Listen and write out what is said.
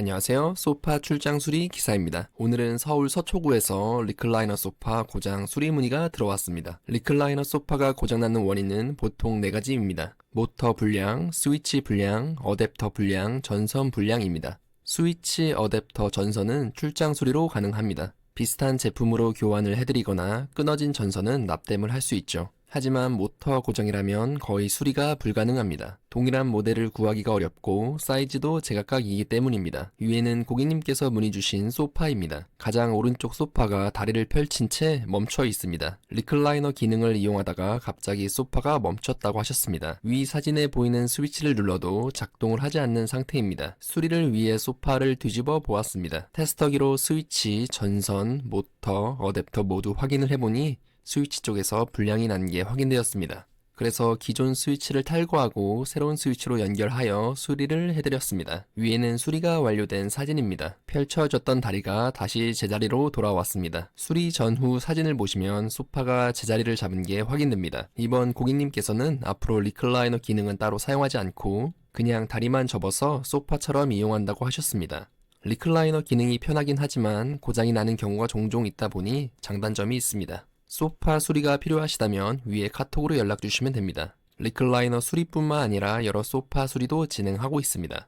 안녕하세요. 소파 출장 수리 기사입니다. 오늘은 서울 서초구에서 리클라이너 소파 고장 수리 문의가 들어왔습니다. 리클라이너 소파가 고장나는 원인은 보통 4가지입니다. 모터 불량, 스위치 불량, 어댑터 불량, 전선 불량입니다. 스위치 어댑터 전선은 출장 수리로 가능합니다. 비슷한 제품으로 교환을 해드리거나 끊어진 전선은 납땜을 할 수 있죠. 하지만 모터 고장이라면 거의 수리가 불가능합니다. 동일한 모델을 구하기가 어렵고 사이즈도 제각각이기 때문입니다. 위에는 고객님께서 문의 주신 소파입니다. 가장 오른쪽 소파가 다리를 펼친 채 멈춰 있습니다. 리클라이너 기능을 이용하다가 갑자기 소파가 멈췄다고 하셨습니다. 위 사진에 보이는 스위치를 눌러도 작동을 하지 않는 상태입니다. 수리를 위해 소파를 뒤집어 보았습니다. 테스터기로 스위치, 전선, 모터, 어댑터 모두 확인을 해보니 스위치 쪽에서 불량이 난 게 확인되었습니다. 그래서 기존 스위치를 탈거하고 새로운 스위치로 연결하여 수리를 해드렸습니다. 위에는 수리가 완료된 사진입니다. 펼쳐졌던 다리가 다시 제자리로 돌아왔습니다. 수리 전후 사진을 보시면 소파가 제자리를 잡은 게 확인됩니다. 이번 고객님께서는 앞으로 리클라이너 기능은 따로 사용하지 않고 그냥 다리만 접어서 소파처럼 이용한다고 하셨습니다. 리클라이너 기능이 편하긴 하지만 고장이 나는 경우가 종종 있다 보니 장단점이 있습니다. 소파 수리가 필요하시다면 위에 카톡으로 연락 주시면 됩니다. 리클라이너 수리뿐만 아니라 여러 소파 수리도 진행하고 있습니다.